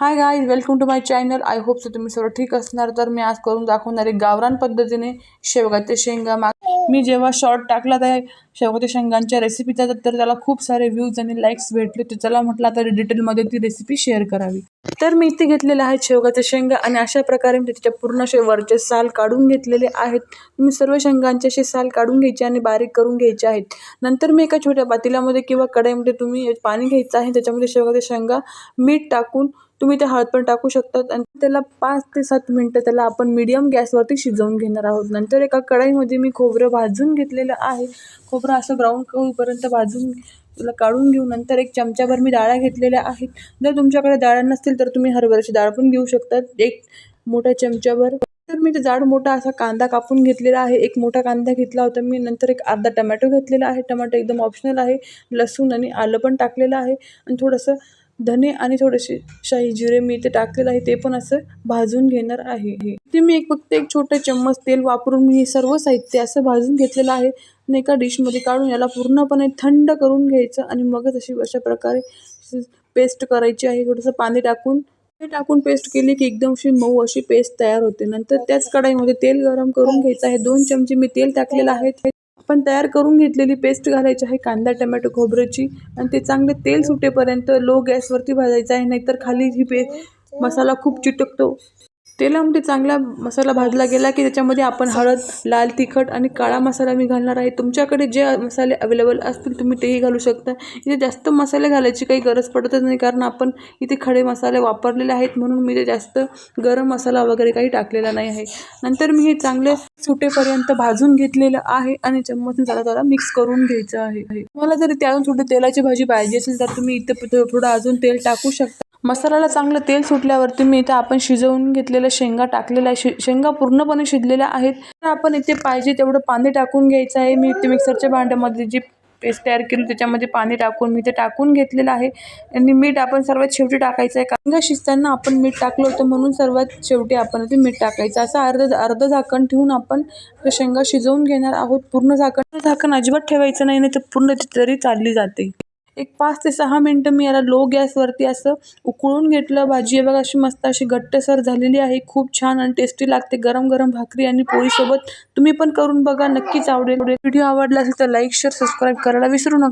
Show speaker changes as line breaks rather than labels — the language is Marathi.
Hi guys welcome to my channel I hope so तुम्ही सर्व ठीक असणार. तर मी आज करून दाखवणार आहे गावरान पद्धतीने शेवगाचे शेंगा. माग मी जेव्हा शॉर्ट टाकला त्या शेवगाच्या शेंगांच्या रेसिपीचा तर त्याला खूप सारे व्ह्यूज आणि लाईक्स भेटले. तर चला म्हटलं आता डिटेलमध्ये ती रेसिपी शेअर करावी. तर मी इथे घेतलेलं आहेत शेवगाच्या शेंगा आणि अशा प्रकारे मी त्याच्या पूर्ण असे वरचे साल काढून घेतलेले आहेत. तुम्ही सर्व शेंगांचे असे साल काढून घ्यायचे आणि बारीक करून घ्यायचे आहेत. नंतर मी एका छोट्या पातेल्यामध्ये किंवा कढईमध्ये तुम्ही पाणी घ्यायचं आहे. त्याच्यामध्ये शेवगाच्या शेंगा मीठ टाकून तुम्ही ते हळद पण टाकू शकतात आणि त्याला पाच ते सात मिनटं त्याला आपण मीडियम गॅसवरती शिजवून घेणार आहोत. नंतर एका कढईमध्ये मी खोबरं भाजून घेतलेलं आहे. खोबरं असं ब्राऊन होईपर्यंत भाजून त्याला काढून घेऊ नंतर एक चमच्याभर मी डाळ्या घेतलेल्या आहेत. जर तुमच्याकडे डाळ्या नसतील तर तुम्ही हरभऱ्याची डाळ पण घेऊ शकतात. एक मोठ्या चमच्याभर तर मी ते जाड मोठा असा कांदा कापून घेतलेला आहे. एक मोठा कांदा घेतला होता मी. नंतर एक अर्धा टमॅटो घेतलेला आहे. टमॅटो एकदम ऑप्शनल आहे. लसूण आणि आलं पण टाकलेलं आहे. आणि थोडंसं धने आणि थोडेसे शाही जिरे मी इथे टाकलेलं आहे ते पण असं भाजून घेणार आहे. ते मी एक फक्त एक छोटा चम्मच तेल वापरून मी सर्व साहित्य असं भाजून घेतलेलं आहे. आणि एका डिशमध्ये काढून याला पूर्णपणे थंड करून घ्यायचं आणि मगच अशी अशा प्रकारे पेस्ट करायची आहे. थोडंसं पाणी टाकून ते टाकून पेस्ट केली की एकदम अशी मऊ अशी पेस्ट तयार होते. नंतर त्याच कढाईमध्ये तेल गरम करून घ्यायचं आहे. दोन चमचे मी तेल टाकलेलं आहे. पण तयार करून घेतलेली पेस्ट घालायची आहे कांदा टमॅटो खोबऱ्याची. आणि ते चांगले तेल सुटेपर्यंत लो गॅसवरती भाजायचं आहे नाहीतर खाली ही पे मसाला खूप चिटकतो. तेलामध्ये चांगला मसाला भाजला गेला की त्याच्यामध्ये आपण हळद लाल तिखट आणि काळा मसाला मी घालणार आहे. तुमच्याकडे जे मसाले अवेलेबल असतील तुम्ही तेही घालू शकता. इथे जास्त मसाले घालायची काही गरज पडतच नाही कारण आपण इथे खडे मसाले वापरलेले आहेत म्हणून मी ते जास्त गरम मसाला वगैरे काही टाकलेला नाही आहे. नंतर मी हे चांगले सुटेपर्यंत भाजून घेतलेलं आहे आणि चम्मचने जरा त्याला मिक्स करून घ्यायचं आहे. मला जरी त्यातून सुटे तेलाची भाजी पाहिजे असेल तर तुम्ही इथे थोडं अजून तेल टाकू शकता. मसाल्याला चांगलं तेल सुटल्यावरती मी इथं आपण शिजवून घेतलेलं शेंगा टाकलेला आहे शे शेंगा पूर्णपणे शिजलेल्या आहेत. तर आपण इथे पाहिजे तेवढं पाणी टाकून घ्यायचं आहे. मी इथे मिक्सरच्या भांड्यामध्ये जी पेस्ट तयार केली त्याच्यामध्ये पाणी टाकून मी ते टाकून घेतलेलं आहे. आणि मीठ आपण सर्वात शेवटी टाकायचं आहे. कांदा शिजताना आपण मीठ टाकलं होतं म्हणून सर्वात शेवटी आपण ते मीठ टाकायचं असं अर्ध अर्ध झाकण ठेवून आपण शेंगा शिजवून घेणार आहोत. पूर्ण झाकण झाकण अजिबात ठेवायचं नाही नाही तर पूर्ण तरी चालली जाते. एक पाच ते सहा मिनटं मी याला लो गॅसवरती असं उकळून घेतलं. भाजी आहे बघा अशी मस्त अशी घट्टसर झालेली आहे. खूप छान आणि टेस्टी लागते. गरम गरम भाकरी आणि पोळीसोबत तुम्ही पण करून बघा. नक्कीच आवडेल. व्हिडिओ आवडला असेल तर लाईक शेअर सबस्क्राईब करायला विसरू नका.